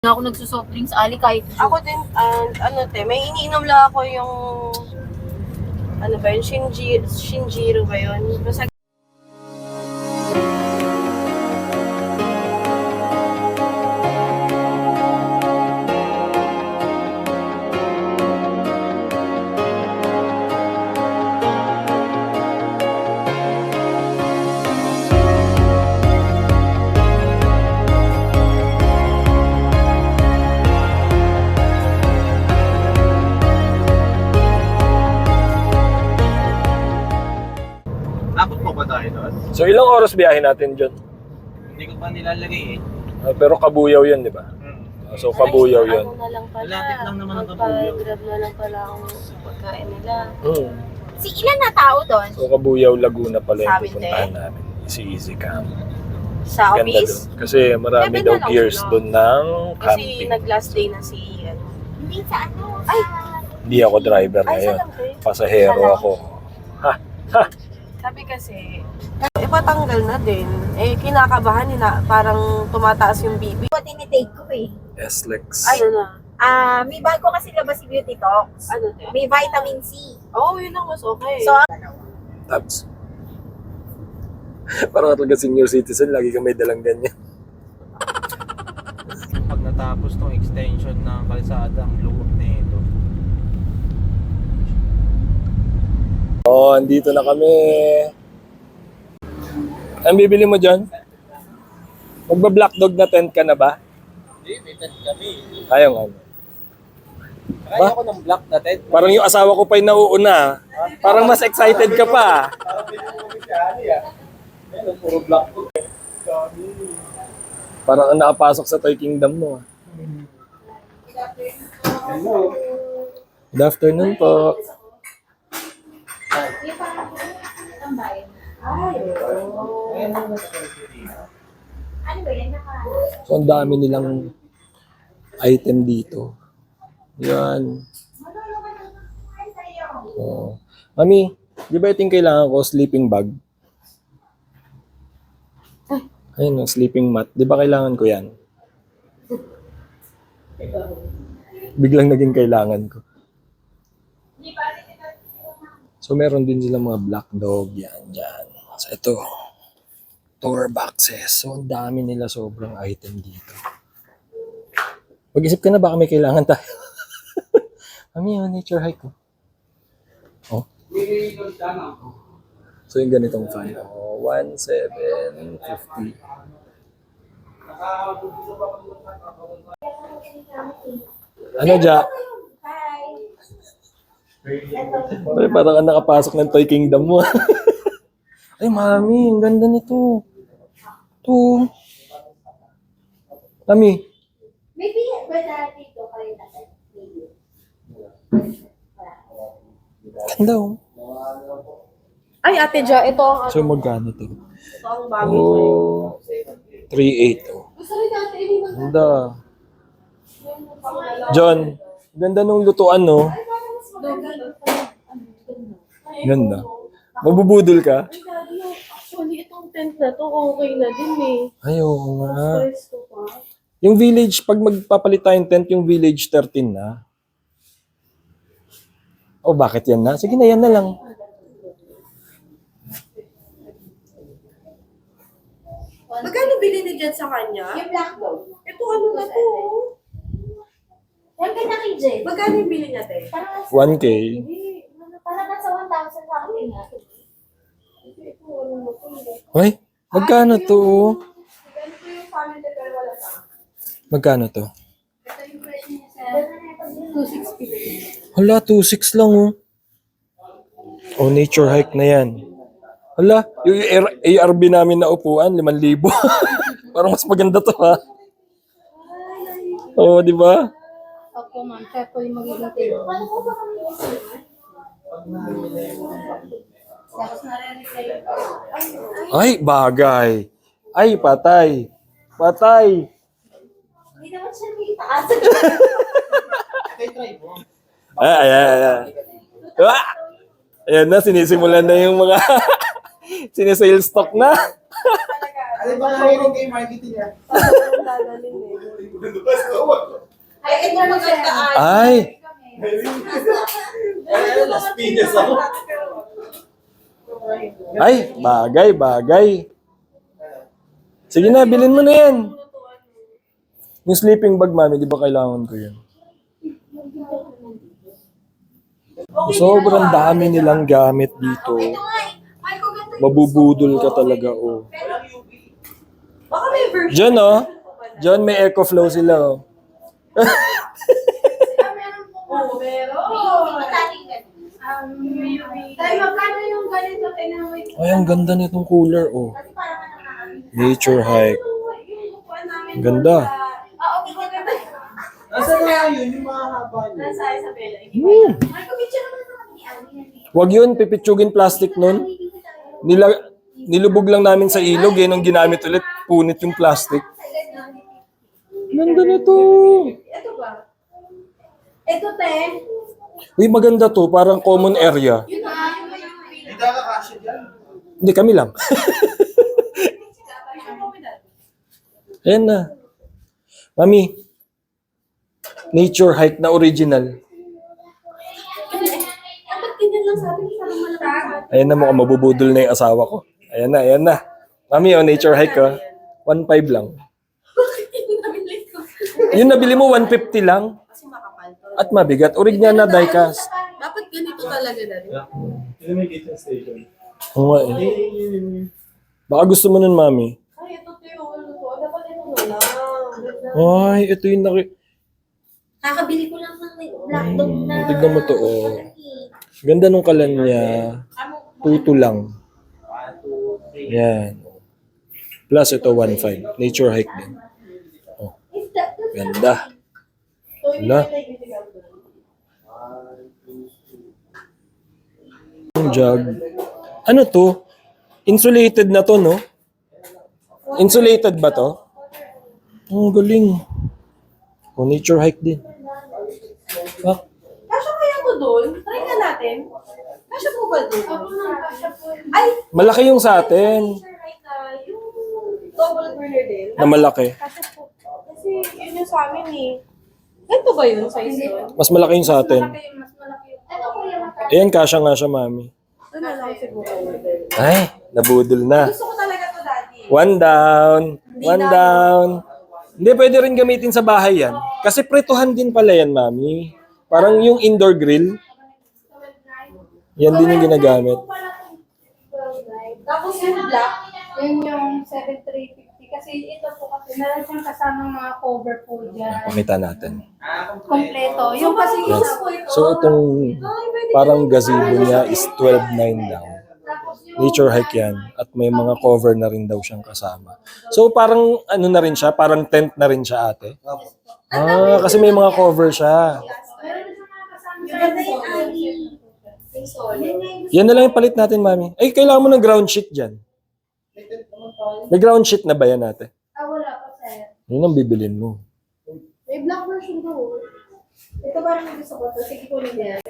na ako nagsusoft drinks, ali kahit Ako din, ah, ano te, may iniinom lang ako yung, ano ba yun, Shinji, Shinjiro ba yun? Basta So ilang oras biyahe natin dyan? Hindi ko pa nilalagay eh. Ah, pero kabuyaw yun, di ba? Hmm. Ah, So kabuyaw yun. Ano na lang pala. Malapit lang naman ang Kabuyaw. Magpa-grab na lang pala ang pagkain nila. Hmm. Si ilan na tao doon? So kabuyaw Laguna pala yung amin pupuntahan namin. Si Easy Camp. Sa Ganda office? doon. Kasi marami Seven daw na lang gears sila. doon ng Kasi camping. nag-last day na si, ano. Hindi sa ano. Ay! Hindi ako driver Ay, ngayon. lang te. Pasahero Sa lang. ako. Sabi kasi, ipatanggal na din. Eh, kinakabahan nila. Parang tumataas yung bibi. Ito tinitake ko eh. S-Lex. Ano na? Ah, may bago kasi labas si Beauty Talks. Ano te? May vitamin C. Oo, oh, yun ang mas okay. So, Tabs. Parang talaga senior citizen, lagi ka may dalang ganyan. Pag natapos tong extension ng kalsada, ang loob na ito. Oh, andito na kami. Ang bibili mo dyan? Magba-black dog na tent ka na ba? Hindi, may tent kami. Ayaw nga. Kaya ako ng black na tent. Parang yung asawa ko pa yung nauuna. Parang mas excited ka pa. Ayun, puro black ko. Parang ang nakapasok sa Toy Kingdom mo. ah. Good afternoon po. Ano ba yan? So, ang dami nilang item dito. Yan. Oh. Mami, di ba ito yung kailangan ko, sleeping bag? Ayun, sleeping mat. Di ba kailangan ko yan? Biglang naging kailangan ko. So, meron din sila mga black dog. Yan, yan. So, ito. Tour boxes. So, ang dami nila sobrang item dito. Mag-isip ka na baka may kailangan tayo. Mami, yung nature hike ko. Oh. So, yung ganitong fan. Oh, 1,750. Ano, Ja? Ay, parang ka nakapasok ng Toy Kingdom mo. Ay, mami, ang ganda nito. Ito. Mami, Maybe, ba na dito kayo natin? ganda oh. Ay, ate Ja, ito ang, So, magkano to? ito ang bago Oh, 3.8 oh. Gusto rin hindi Ganda. John, ganda nung lutuan, no? Ganda. Magbubudol ka? Tent na to, okay na din eh. Ay, oo nga. Stress ko pa. Yung village, pag magpapalit tayong tent, yung village 13 na. Oh, bakit yan na? Sige na, yan na lang. Magkano bili ni Jen sa kanya? Yung black dog. Ito ano na to? Yan ka na kay Jen. Magkano yung bili niya, te? Parang nasa, 1K. hindi, parang nasa 1,000 sa akin nga. Ito ano na to? Ay, magkano to? Magkano to? Ito yung presyo niya sa 2,650. Hala, 2.6 lang oh. Oh, nature hike na yan. Hala, yung AR- ARB namin na upuan, 5,000. Parang mas maganda to ha. Oh, di ba? Opo, ma'am. Siya po yung magiging table. Ay, bagay. Ay, patay. Patay. Hindi naman siya may taas. Ay, ay, ay, ay. Ah! Ayan na, sinisimulan na yung mga sinisale stock na. Ano ba hiring kay marketing niya? Eh. Ay, ito maganda. Ay, Ay, Las Piñas ako. ay, bagay, bagay. Sige na, bilhin mo na yan. Yung sleeping bag, mami, di ba kailangan ko yun? Sobrang dami nilang gamit dito. Ay, yung Mabubudol ka talaga, oh. Diyan, oh. Diyan, may eco flow sila, oh. Ah, meron po nga. Oo, meron. Mataling ganito. Um, Tay, magkano yung ganito? Tingnan mo ito. Ay, ang ganda nitong cooler, oh. Na. Nature hike. Ganda. Ah. Nasaan nga yun, yung mga haba niyo? Nasa Isabela. Hmm. Yan? Wag yun, pipitsugin plastic nun. Nila, nilubog lang namin sa ilog, eh, nung ginamit ulit, punit yung plastic. Ganda na to. Ito ba? Ito, te. Uy, maganda to, parang common area. Yun na. Yung may Hindi ka kakasya dyan. Hindi, kami lang. Ayan na. Mami, nature hike na original. Ko. Ayan na, mukhang mabubudol na yung asawa ko. Ayan na, ayan na. Mami, oh, nature hike ka. 1.5 lang. Ko. Yung nabili mo, 150 lang. Kasi makapal to. At mabigat. Original na diecast. Dapat ganito talaga na rin. Kitchen station. Oo nga eh. Baka gusto mo nun, mami. Ay, ito to yun. Ano to? Dapat ito na lang. Ay, ito yung naki... Kakabili ko lang ng black dog na. Hmm, tignan mo to, oh. Ganda nung kalan niya. Tuto lang. Yan. Plus ito, 1.5. Nature hike din. Oh, ganda. Wala. Yung jug. Ano to? Insulated na to, no? Insulated ba to? Ang galing. Oh, nature hike din. Ah, Kasya kaya to doon? Try nga natin. Kasya po ba doon? Na. Ay, malaki yung sa atin. right na yung double burner din. Na malaki. Kasya po. Kasi yun yung sa amin eh. Ganito ba yun size yun? Mas malaki yung sa atin. Mas malaki yung. Ayan, kasya nga siya, mami. Na lang siguro. Ay, nabudol na. Gusto ko talaga to daddy. One down. One down. Hindi, pwede rin gamitin sa bahay yan. Kasi pretuhan din pala yan, mami. Parang yung indoor grill. Yan din yung ginagamit. Tapos yung black. Yan yung 7350. Kasi ito po kasi meron siyang kasamang mga cover po dyan. Pakita natin. Kompleto. Yung kasi yung Yes. So, itong parang gazebo niya is 12.9 daw. tapos yung Nature hike yan. At may mga cover na rin daw siyang kasama. So, parang ano na rin siya? Parang tent na rin siya, ate. Ah, kasi may mga cover siya. meron siyang mga. Sensor. Yan nga yung Yan na lang yung palit natin, mami. Ay, kailangan mo ng ground sheet dyan. May ground sheet na ba yan, ate? Ah, wala pa sir. Yun ang bibilin mo. May black version daw. Ito parang yung gusto ko. to. Sige ko niya.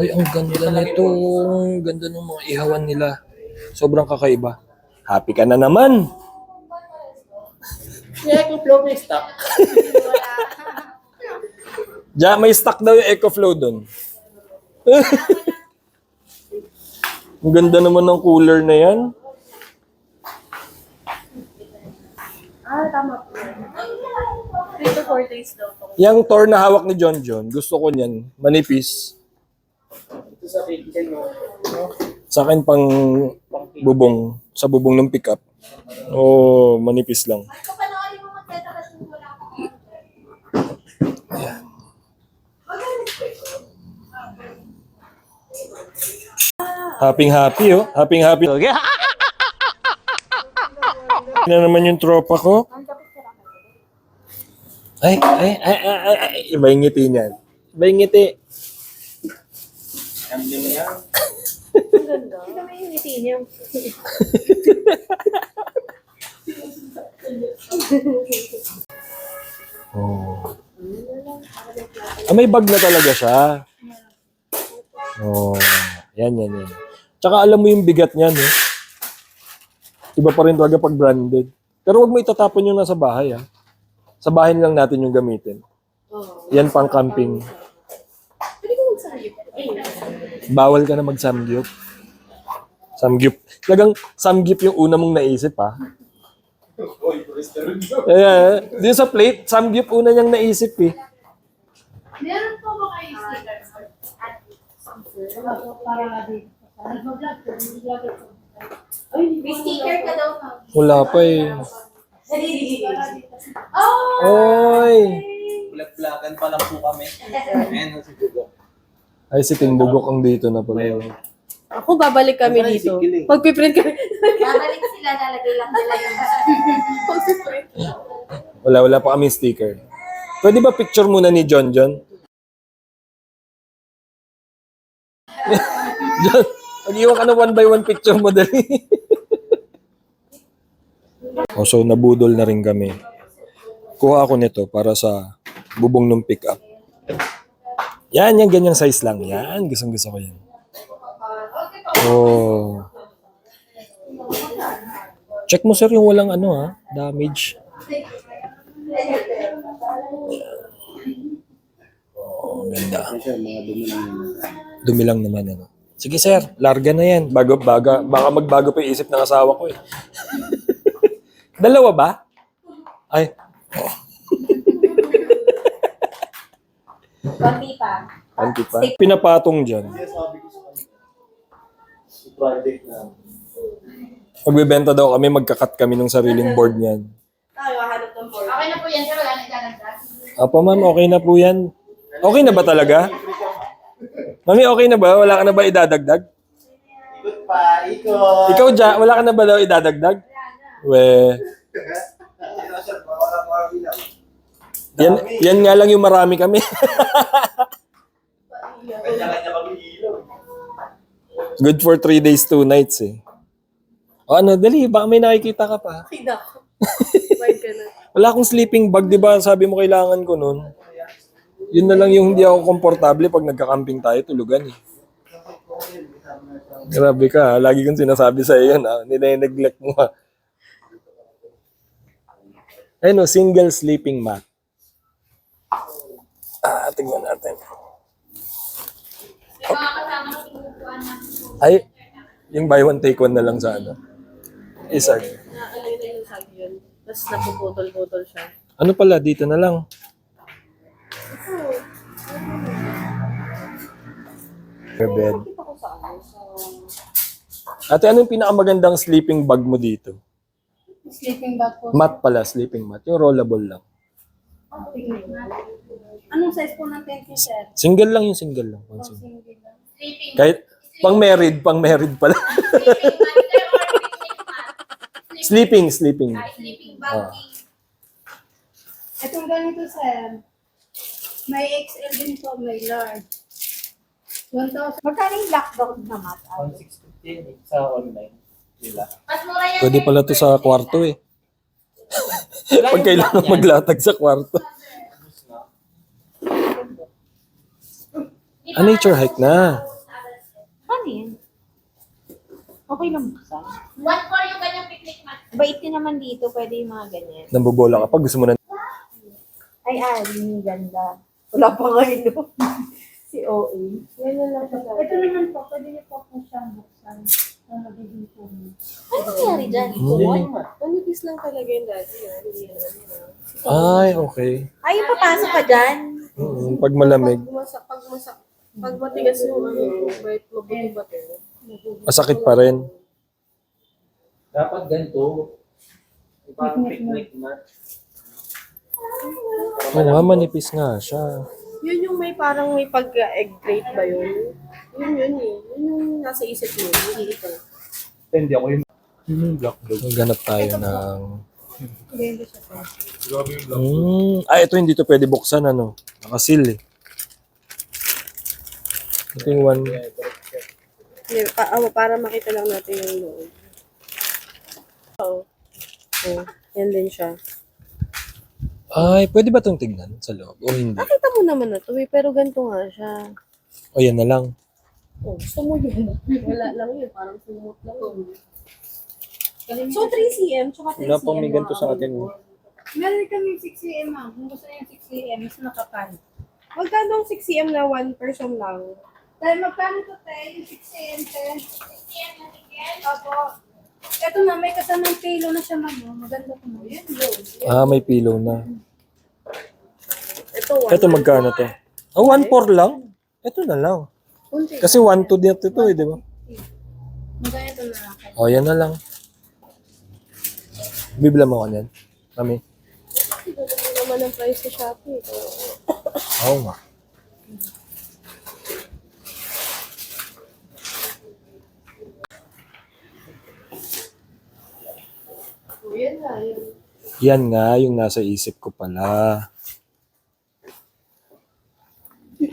Ay, ang ganda nito. Ang ganda ng mga ihawan nila. Sobrang kakaiba. Happy ka na naman. Yeah, kung flow may stock. Ja, may stock daw yung EcoFlow doon. ang ganda naman ng cooler na yan. Ah, tama po. 3 to 4 days daw. Yung tour na hawak ni John John, gusto ko niyan. Manipis. Ito sa kitchen mo. Sa akin pang bubong. Sa bubong ng pickup. Oh, manipis lang. Pa. Happy happy oh. Happy happy. Na naman yung tropa ko. Ay, ay, ay, ay, ay, ay. Iba yung ngiti niyan. Iba yung ngiti. Ang ganda. Ito may yung ngiti niya. Oh. Ah, may bag na talaga siya. Oh, yan, yan, yan. Tsaka alam mo yung bigat niya, no? Iba pa rin talaga pag branded. Pero wag mo itatapon yung nasa bahay, ah. Sa bahay lang natin yung gamitin. Oo. Yan pang camping. Pwede ko magsayip. Bawal ka na mag-samgyup. Samgyup. Talagang samgyup yung una mong naisip, ha? Oy, restaurant yun. Eh, dito sa plate, samgyup una niyang naisip, eh. Meron po ba kayo sticker? Para dito. Nag-vlog ko. Nag-vlog ko. May sticker ka daw. Wala pa, eh. Oh! Oy! Vlog-vlogan pa lang po kami. Ayan, si Gugo. Ay, si Timbugok ang dito na pala. Ako, babalik kami Ay, dito. sikil eh. Magpiprint kami. Babalik sila, lalagay lang nila yung Magpiprint. Wala, wala pa kami sticker. Pwede ba picture muna ni John John? John, mag-iwan ka na one by one picture mo dali. oh, so nabudol na rin kami. Kuha ako nito para sa bubong ng pick up. Yan, yan, ganyang size lang. Yan, gustong gusto ko yan. Oh. Check mo sir yung walang ano ha, damage. Oh, ganda. Dumi lang naman ano. Sige sir, larga na yan. Bago, baga, baka magbago pa yung isip ng asawa ko eh. Dalawa ba? Ay, konti pa. anti pa. Pinapatong dyan. Sabi ko sa kanya. Project na. Magbebenta daw kami, magkakat kami ng sariling board niyan. Tayo, hanap ng board. Okay na po yan, sir. Wala na ilalagdag. Apo ma'am, okay na po yan. Okay na ba talaga? Mami, okay na ba? Wala ka na ba idadagdag? Ikot pa, ikot. Ikaw, Ja, wala ka na ba daw idadagdag? We, yan, yan nga lang yung marami kami. Kanya-kanya kami ilaw. Good for three days, two nights eh. O ano, dali, baka may nakikita ka pa. Okay na. Wala akong sleeping bag, di ba? Sabi mo kailangan ko nun. Yun na lang yung hindi ako komportable pag nagka-camping tayo, tulugan eh. Grabe ka, ha? lagi kong sinasabi sa iyo na nile-neglect mo ha. Ayun o, single sleeping mat. Ah, tingnan natin. Ay, yung buy one take one na lang sa ano. Isa. Naalala na yung sag yun. Tapos napuputol-putol siya. Ano pala, dito na lang. Your bed. Ate, anong pinakamagandang sleeping bag mo dito? sleeping bag po. Mat pala, sleeping mat. Yung rollable lang. Anong size po ng tent niyo, sir? Single lang yung single lang. Pang single. Single lang. Sleeping Kahit pang married, pang married pala. sleeping mat, sir, or picnic mat? sleeping, sleeping. Ay, sleeping Ah. bag. Itong ganito, sir. May XL din po, may large. 1,000. Magkano yung lockdown na mat? 1615 sa online. Nila. Mas mura yan. Pwede pala to sa kwarto eh. Pag kailangan maglatag sa kwarto. Ah, nature hike na. Ano yun? Okay lang buksan. One for yung ganyang picnic mat. Bait din naman dito, pwede yung mga ganyan. Nambobola ka pa. Gusto mo na Ay, ah, ganda. Wala pa ngayon, no? si OA. Yan na lang siya. Ito naman po, pwede niyo po po siyang buksan. Ang magiging po. Ano nangyari dyan? Hmm. Manipis lang talaga yung dati. ah. Hindi naman yun. Ay, okay. Ay, papasok ka dyan. Mm, pag malamig, Pag masak, pag masak, pag matigas yung ano, bait mabuti-bati. masakit pa rin. Dapat ganito. Iba picnic mat. Oo nga, manipis nga siya. Yun yung may parang may pag-egg crate ba yun? Yun yun eh. Yun yung nasa isip mo. Hindi ito. Hindi ako yung... Yung black dog. Magganap tayo ng... Ganda siya, sir. Grabe yung black Mm, ah, ito hindi to pwede buksan, ano? Nakasil eh. Ito yung one... Hindi, pa, ah, para makita lang natin yung loob. Oo. Oh, yan din siya. Ay, pwede ba itong tignan sa loob? O hindi? Nakita mo naman na to eh, pero ganito nga siya. O yan na lang. Oh, gusto mo yun. Wala lang yun, parang sumot lang yun. So, 3cm, tsaka 3cm. Wala pang may ganito sa atin. oh. Meron kami 6 cm ma'am. Kung gusto niyo 6 cm, mas nakapal. Magkano ang 6cm na one person lang? Dahil magkano to tayo? Yung 6 cm, 10? 6 cm na tigil? Opo. Ito na, may kasamang pilo na siya ma'am. oh. Maganda po ma'am. Yan, low. Ah, may pillow na. Ito, one. Ito magkano to? Ah, 1.4 lang? Ito na lang. Kunti. Kasi 1.2 dito to eh, di ba? Maganda ito na ako. O, yan na lang. Bibila mo ako niyan. Mami. Ito naman ang price sa Shopee. Oo nga. Yan nga, yun. Yan nga yung nasa isip ko pala.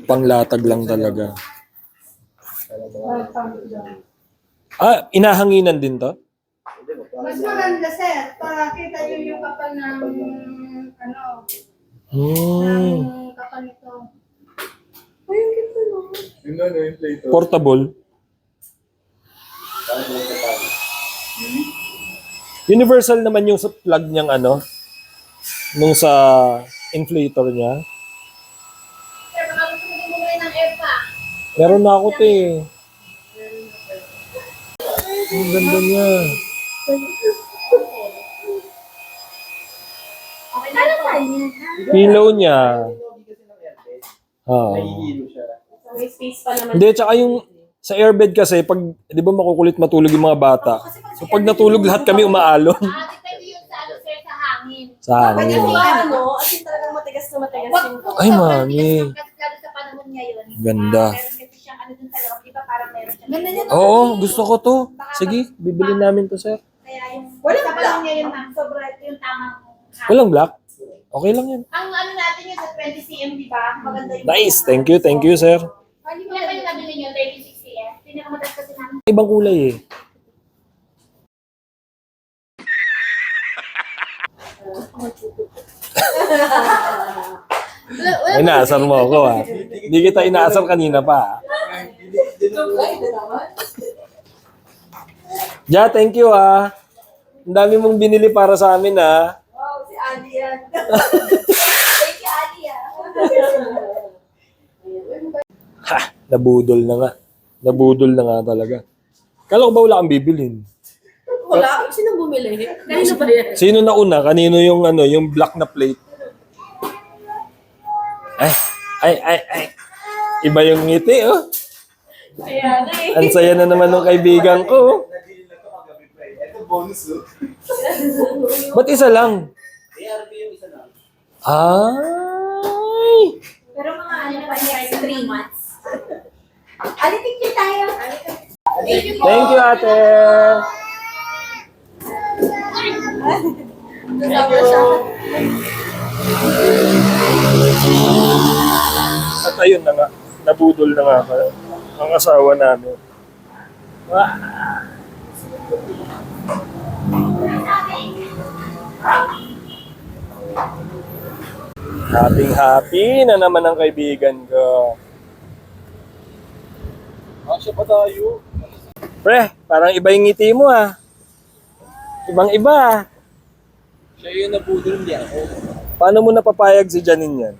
Panglatag lang talaga. Ah, inahanginan din to? Mas maganda sir, para kita niyo yung kapal ng ano, Hmm. ng kapal nito. Yun na, no, yung plate. Portable. Universal naman yung sa plug niyang ano, nung sa inflator niya. Sir, baka gusto mo din ng air pa. Meron na ako to eh. Ang ganda niya. Pillow niya. Ah. Nahihilo siya. May space pa naman. Hindi, tsaka yung sa airbed kasi, pag, di ba makukulit matulog yung mga bata. So pag natulog lahat kami umaalon. Ah, depende yun sa ano sir, sa hangin. Sa Pwede hangin. mo ano, as in talagang matigas na matigas yung Ay, mami. Kasi lalo sa panahon ngayon. Ganda. ah, meron kasi siyang ano dun sa loob, di ba parang meron siyang... Ganda niya. Oo, gusto ko to. Sige, bibili namin to, sir. Kaya yung... Walang sa panahon ngayon, ma'am, sobra yung tamang... hangin. Walang black? Okay lang yan. Ang ano natin yun sa 20 cm, di ba? Maganda yung... Nice, thank you, thank you, sir. Ko yung nabili nyo, 36 cm. Kasi namin. Ibang kulay eh. Inaasar mo ako ah. Hindi kita inaasar kanina pa. ah. Ja, thank you ah. Ang dami mong binili para sa amin ah. Wow, si Ali yan. Thank you, Ali ah. Ha, nabudol na nga. Nabudol na nga talaga. Kala ko ba wala kang bibilin? Wala. Sino bumili? Kanino ba yan? Sino na una? Kanino yung ano, yung black na plate? Ay, ay, ay, ay. Iba yung ngiti, oh. Kaya na eh. Ang saya na naman ng kaibigan ko. oh. Bonus, oh. Ba't isa lang? ARP yung isa lang. Ay! Pero mga ano pa next 3 months. Ali, picture tayo. Thank you, ate. Siya. At ayun na nga, nabudol na nga ako. Ang asawa namin. Happy happy na naman ang kaibigan ko. Asya pa tayo. Pre, parang iba yung ngiti mo ah. Ibang iba ah. Siya yung nabudol niya ako. Paano mo napapayag si Janine yan?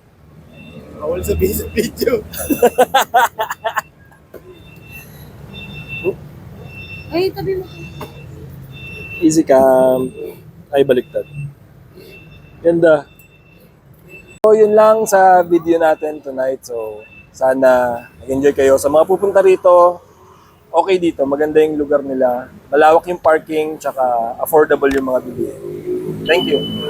Bawal sabihin sa video. Ay, tabi mo. Easy cam. Ay, baliktad. Ganda. So, yun lang sa video natin tonight. So, sana nag-enjoy kayo. Sa mga pupunta rito, okay dito. Maganda yung lugar nila. Malawak yung parking, tsaka affordable yung mga bilihin. Thank you.